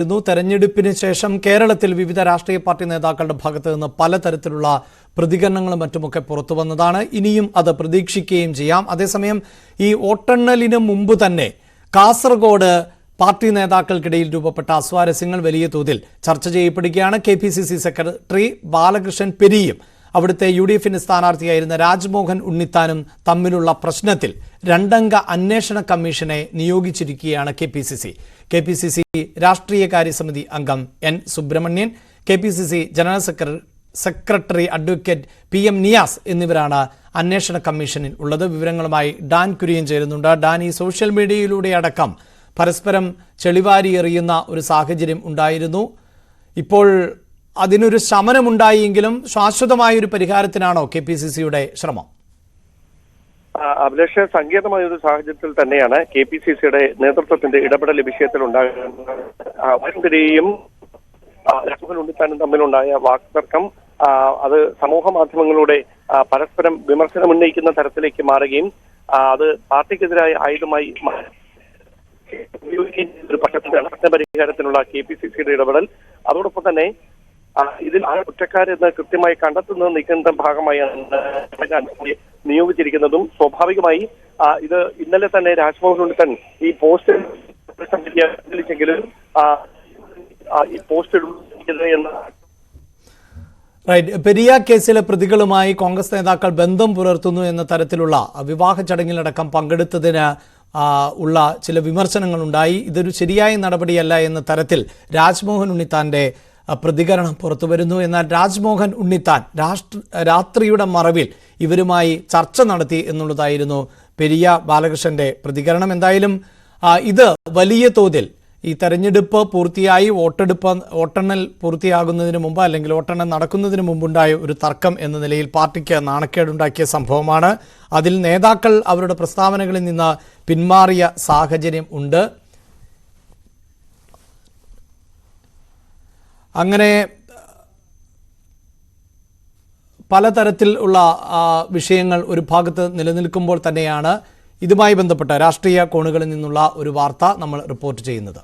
ുന്നു തെരഞ്ഞെടുപ്പിന് ശേഷം കേരളത്തിൽ വിവിധ രാഷ്ട്രീയ പാർട്ടി നേതാക്കളുടെ ഭാഗത്ത് നിന്ന് പലതരത്തിലുള്ള പ്രതികരണങ്ങളും മറ്റുമൊക്കെ പുറത്തു വന്നതാണ്. ഇനിയും അത് പ്രതീക്ഷിക്കുകയും ചെയ്യാം. അതേസമയം ഈ വോട്ടെണ്ണലിന് മുമ്പ് തന്നെ കാസർഗോഡ് പാർട്ടി നേതാക്കൾക്കിടയിൽ രൂപപ്പെട്ട അസ്വാരസ്യങ്ങൾ വലിയ തോതിൽ ചർച്ച ചെയ്യപ്പെടുകയാണ്. കെ സെക്രട്ടറി ബാലകൃഷ്ണൻ പെരിയും അവിടുത്തെ യു ഡി എഫിന്റെ സ്ഥാനാർത്ഥിയായിരുന്ന രാജ്മോഹൻ ഉണ്ണിത്താനും തമ്മിലുള്ള പ്രശ്നത്തിൽ രണ്ടംഗ അന്വേഷണ കമ്മീഷനെ നിയോഗിച്ചിരിക്കുകയാണ് K P C C. K P C C രാഷ്ട്രീയകാര്യ സമിതി അംഗം N Subrahmanyan K P C C general secretary secretary advocate P M Niyas എന്നിവരാണ് അന്വേഷണ കമ്മീഷനിൽ ഉള്ളത്. വിവരങ്ങളുമായി ഡാൻ കുര്യൻ ചേരുന്നുണ്ട്. ഡാൻ ഈ സോഷ്യൽ മീഡിയയിലൂടെ അടക്കം പരസ്പരം ചെളിവാരി എറിയുന്ന ഒരു സാഹചര്യം ഉണ്ടായിരുന്നു. ഇപ്പോൾ അതിനൊരു ശമനമുണ്ടായെങ്കിലും ശാശ്വതമായ ഒരു പരിഹാരത്തിനാണോ കെ പി സി സിയുടെ ശ്രമം? അഭിലേഷ് സങ്കീർണമായ ഒരു സാഹചര്യത്തിൽ തന്നെയാണ് കെ പി സി സിയുടെ നേതൃത്വത്തിന്റെ ഇടപെടൽ വിഷയത്തിൽ ഉണ്ടാകുന്നതിനെയും രാജ്മോഹൻ ഉണ്ണിത്താനും തമ്മിലുണ്ടായ വാക്തർക്കം അത് സമൂഹ മാധ്യമങ്ങളുടെ പരസ്പരം വിമർശനം ഉന്നയിക്കുന്ന തരത്തിലേക്ക് മാറുകയും അത് പാർട്ടിക്കെതിരായ ആയുധമായി ഉപയോഗിക്കുകയും ഒരു പക്ഷത്തിന്റെ പ്രശ്ന പരിഹാരത്തിനുള്ള കെ പി സി സിയുടെ ഇടപെടൽ. അതോടൊപ്പം തന്നെ ഇതിൽ ആ കുറ്റക്കാരെന്ന് കൃത്യമായി കണ്ടെത്തുന്നത് നീക്കുന്ന ഭാഗമായാണ് രാജ്മോഹനെ നിയോഗിച്ചിരിക്കുന്നതും സ്വാഭാവികമായി ഇത് ഇന്നലെ തന്നെ രാജ്മോഹൻ ഉണ്ണിത്തൻ ഈ പോസ്റ്റ് ആ, ഈ പോസ്റ്റ് എന്ന റൈറ്റ്. പെരിയ കേസിലെ പ്രതികളുമായി കോൺഗ്രസ് നേതാക്കൾ ബന്ധം പുലർത്തുന്നു എന്ന തരത്തിലുള്ള വിവാഹ ചടങ്ങിലടക്കം പങ്കെടുത്തതിന് ഉള്ള ചില വിമർശനങ്ങൾ ഉണ്ടായി ഇതൊരു ശരിയായ നടപടിയല്ല എന്ന തരത്തിൽ രാജ്മോഹൻ ഉണ്ണിത്താന്റെ ആ, പുറത്തു വരുന്നു എന്നാൽ രാജ്മോഹൻ ഉണ്ണിത്താൻ രാഷ്ട്ര രാത്രിയുടെ മറവിൽ ഇവരുമായി ചർച്ച നടത്തി എന്നുള്ളതായിരുന്നു പെരിയ ബാലകൃഷ്ണന്റെ പ്രതികരണം. എന്തായാലും ഇത് വലിയ തോതിൽ ഈ തെരഞ്ഞെടുപ്പ് പൂർത്തിയായി വോട്ടെടുപ്പ് വോട്ടെണ്ണൽ പൂർത്തിയാകുന്നതിന് മുമ്പ് അല്ലെങ്കിൽ വോട്ടെണ്ണൽ നടക്കുന്നതിന് മുമ്പുണ്ടായ ഒരു തർക്കം എന്ന നിലയിൽ പാർട്ടിക്ക് നാണക്കേടുണ്ടാക്കിയ സംഭവമാണ്. അതിൽ നേതാക്കൾ അവരുടെ പ്രസ്താവനകളിൽ നിന്ന് പിന്മാറിയ സാഹചര്യം ഉണ്ട്. അങ്ങനെ പലതരത്തിൽ ഉള്ള വിഷയങ്ങൾ ഒരു ഭാഗത്ത് നിലനിൽക്കുമ്പോൾ തന്നെയാണ് ഇതുമായി ബന്ധപ്പെട്ട രാഷ്ട്രീയ കോണുകളിൽ നിന്നുള്ള ഒരു വാർത്ത നമ്മൾ റിപ്പോർട്ട് ചെയ്യുന്നത്.